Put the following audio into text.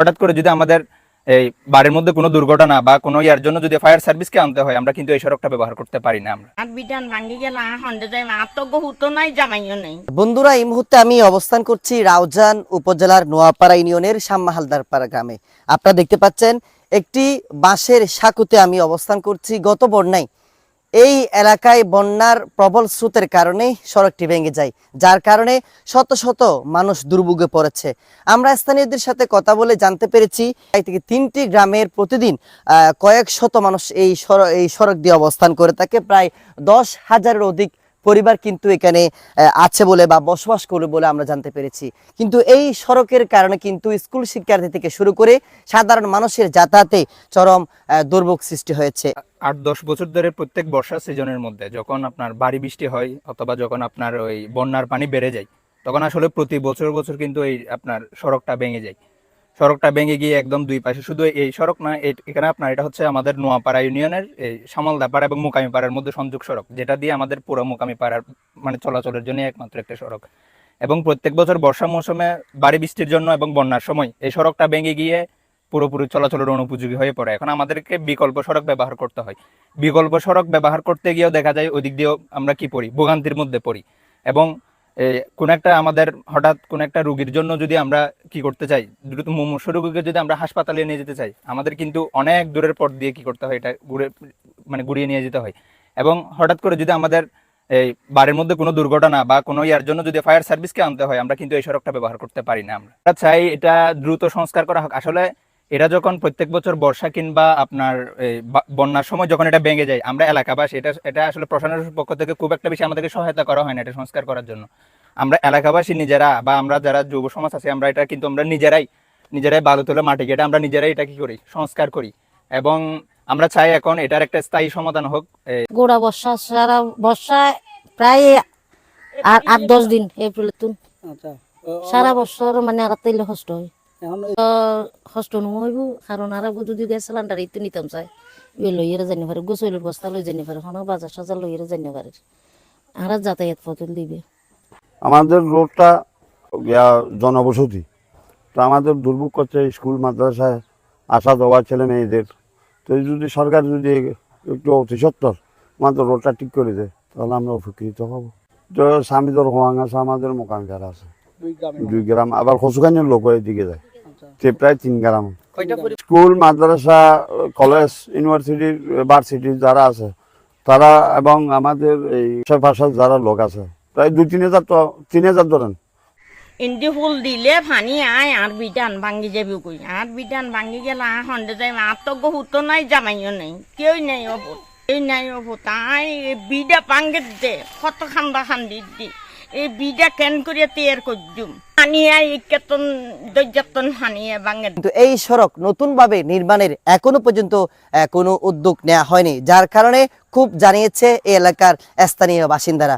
হঠাৎ করে যদি আমাদের এই বাড়ির মধ্যে কোনো দুর্ঘটনা বা কোনো ইয়ার জন্য যদি ফায়ার সার্ভিসকে আনতে হয় আমরা কিন্তু এই সড়কটা ব্যবহার করতে পারি না আমরা। বিধান ভাঙ্গি গেল হন্ডে যাই তো বহুত নাই জামাইও নেই। বন্ধুরা এই মুহূর্তে আমি অবস্থান করছি রাউজান উপজেলার নোয়াপাড়া ইউনিয়নের শ্যামা হালদারপাড়া গ্রামে। আপনারা দেখতে পাচ্ছেন একটি বাঁশের সাঁকুতে আমি অবস্থান করছি গত বন্যায়। এই এলাকায় বন্যার প্রবল স্রোতের কারণে সড়কটি ভেঙে যায়, যার কারণে শত শত মানুষ দুর্ভোগে পড়েছে। আমরা স্থানীয়দের সাথে কথা বলে জানতে পেরেছি থেকে তিনটি গ্রামের প্রতিদিন কয়েক শত মানুষ এই সড়ক এই সড়ক দিয়ে অবস্থান করে থাকে। প্রায় দশ হাজারের অধিক পরিবার কিন্তু এখানে আছে বলে বা বসবাস করে বলে আমরা জানতে পেরেছি। কিন্তু এই সড়কের কারণে কিন্তু স্কুল শিক্ষার্থী থেকে শুরু করে সাধারণ মানুষের যাতায়াতে চরম দুর্ভোগ সৃষ্টি হয়েছে। আট দশ বছর ধরে প্রত্যেক বর্ষা সিজনের মধ্যে যখন আপনার ভারী বৃষ্টি হয় অথবা যখন আপনার ওই বন্যার পানি বেড়ে যায়, তখন আসলে প্রতি বছর বছর কিন্তু এই আপনার সড়কটা ভেঙে যায়। সড়কটা ভেঙে গিয়ে একদম দুই পাশে। শুধু এই সড়ক না এখানে আপনার এটা হচ্ছে আমাদের নোয়াপাড়া ইউনিয়নের, এই সামালদাপাড়া এবং মোকামিপাড়ার মধ্যে সংযোগ সড়ক, যেটা দিয়ে আমাদের পুরো মোকামিপাড়ার মানে চলাচলের জন্য একমাত্র একটা সড়ক। এবং প্রত্যেক বছর বর্ষা মৌসুমে বাড়ি বৃষ্টির জন্য এবং বন্যার সময় এই সড়কটা ভেঙে গিয়ে পুরোপুরি চলাচলের অনুপযোগী হয়ে পড়ে। এখন আমাদেরকে বিকল্প সড়ক ব্যবহার করতে হয়। বিকল্প সড়ক ব্যবহার করতে গিয়েও দেখা যায় ওই দিক দিয়েও আমরা কি পড়ি? ভোগান্তির মধ্যে পড়ি। এবং কোন একটা আমাদের হঠাৎ কোন একটা রোগীর জন্য যদি আমরা কি করতে চাই, দ্রুত মুমূর্ষ রোগীকে যদি আমরা হাসপাতালে নিয়ে যেতে চাই, আমাদের কিন্তু অনেক দূরের পথ দিয়ে কি করতে হয়, এটা ঘুরে মানে ঘুরিয়ে নিয়ে যেতে হয়। এবং হঠাৎ করে যদি আমাদের এই বাড়ির মধ্যে কোনো দুর্ঘটনা বা কোনো ইয়ার জন্য যদি ফায়ার সার্ভিসকে আনতে হয়, আমরা কিন্তু এই সড়কটা ব্যবহার করতে পারি না আমরা চাই এটা দ্রুত সংস্কার করা হোক। আসলে এটা যখন প্রত্যেক বছর বর্ষা কিংবা আপনার বন্যার সময় যখন এটা ভেঙে যায় আমরা এলাকাবাসী এটা এটা আসলে প্রশাসনের পক্ষ থেকে খুব একটা বেশি আমাদেরকে সহায়তা করা হয় না এটা সংস্কার করার জন্য। আমরা এলাকাবাসী নিজেরা বা আমরা যারা যুব সমাজ আছে আমরা এটা কিন্তু আমরা নিজেরাই নিজেরাই বালু তুলে মাটি কেটে আমরা নিজেরাই এটা কি করি সংস্কার করি। এবং আমরা চাই এখন এটার একটা স্থায়ী সমাধান হোক গোড়া বর্ষা সারা বর্ষা প্রায় আট আট দশ দিন এপ্রিল আচ্ছা। সারা বছর মানে আর তেলে কষ্ট হয়। এখন কষ্ট নহইব কারণ আর যদি গ্যাস সিলিন্ডার ইতো নিতাম চাই ইয়ে লইয়ের জানি পারে গোসলের বস্তা লই জানি পারে কোনো বাজার সাজার লইয়ের জানি পারে আর যাতায়াত পথল দিবে। আমাদের রোডটা জনবসতি তো আমাদের দুর্ভোগ করছে স্কুল মাদ্রাসায় আসা যাওয়া ছেলে মেয়েদের তো যদি সরকার যদি একটু অতি সত্তর আমাদের রোডটা ঠিক করে দেয় তাহলে আমরা উপকৃত হব। তো স্বামীদের হোয়াং আছে আমাদের মোকামগার আছে দুই গ্রামে দুই গ্রাম আবার খসুখানির লোক এদিকে যায়। প্রায় তিন গ্রাম। স্কুল মাদ্রাসা কলেজ ইউনিভার্সিটির ভার্সিটি যারা আছে তারা এবং আমাদের এই ভাষা যারা লোক আছে প্রায় দুই তিন হাজার তো তিন হাজার ধরেন। ইন্দি ফুল দিলে ফানি আয় আর বিধান ভাঙ্গি যাবি কই? আর বিধান ভাঙ্গি গেল হন্ডে যাই আর তো বহুত নাই জামাইও নাই কেউ নাই অবো কেউ নাই অবো তাই বিডা ভাঙ্গে দে কত খান্দা খান্দি দি। এই বিডা কেন করিয়া তৈয়ার করজুম? হানিয়া হানিয়া বাঙে কিন্তু এই সড়ক নতুনভাবে নির্মাণের এখনও পর্যন্ত কোনো উদ্যোগ নেওয়া হয়নি, যার কারণে খুব জানিয়েছে এই এলাকার স্থানীয় বাসিন্দারা।